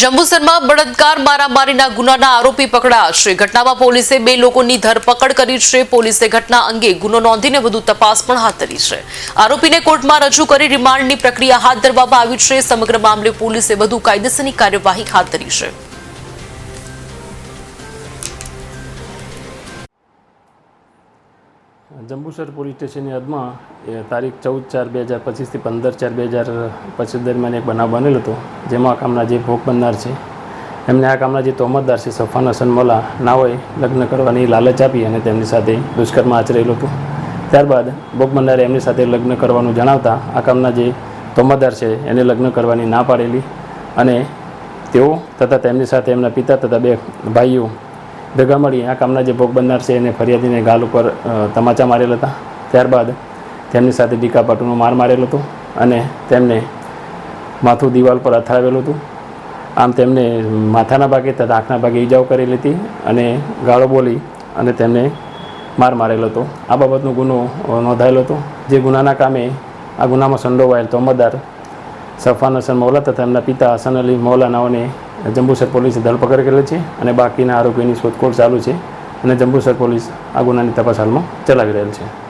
જંબુસરમાં બળાત્કાર, મારામારીના ગુનાના આરોપી પકડાયા. છે ઘટનામાં પોલીસે બે લોકોની ધરપકડ કરી છે. પોલીસે ઘટના અંગે ગુનો નોંધીને વધુ તપાસ પણ હાથ ધરી છે. આરોપીને કોર્ટમાં રજૂ કરી રિમાન્ડની પ્રક્રિયા હાથ ધરવામાં આવી છે. સમગ્ર મામલે પોલીસે વધુ કાયદેસરની કાર્યવાહી હાથ ધરી છે. જંબુસર પોલીસ સ્ટેશનની હદમાં તારીખ ચૌદ ચાર બે હજાર પચીસથી પંદર ચાર બે હજાર પચીસ દરમિયાન એક બનાવ બનેલો હતો, જેમાં આ કામના જે ભોગ બનનાર છે, એમને આ કામના જે તોમતદાર છે, સફાન હસન મોલા હોય લગ્ન કરવાની લાલચ આપી અને તેમની સાથે દુષ્કર્મ આચરેલું હતું. ત્યારબાદ ભોગ બનનારે એમની સાથે લગ્ન કરવાનું જણાવતા આ કામના જે તોમતદાર છે, એને લગ્ન કરવાની ના પાડેલી અને તેઓ તથા તેમની સાથે એમના પિતા તથા બે ભાઈઓ ભેગા મળી. આ કામના જે ભોગ બનનાર છે એને ફરિયાદીને ગાલ ઉપર તમાચા મારેલા હતા. ત્યારબાદ તેમની સાથે ડીકાપાટુનો માર મારેલો હતો અને તેમને માથું દિવાલ પર અથડાવેલું હતું. આમ તેમને માથાના ભાગે તથા આંખના ભાગે ઈજાઓ કરેલી હતી અને ગાળો બોલી અને તેમને માર મારેલો હતો. આ બાબતનો ગુનો નોંધાયેલો હતો. જે ગુનાના કામે આ ગુનામાં સંડોવાયેલ તોમતદાર સફાન હસન મૌલા તથા એમના પિતા હસન અલી મૌલાનાઓને જંબુસર પોલીસે ધરપકડ કરેલી છે અને બાકીના આરોપીની શોધખોળ ચાલુ છે અને જંબુસર પોલીસ આ ગુનાની તપાસ હાલમાં ચલાવી રહેલ છે.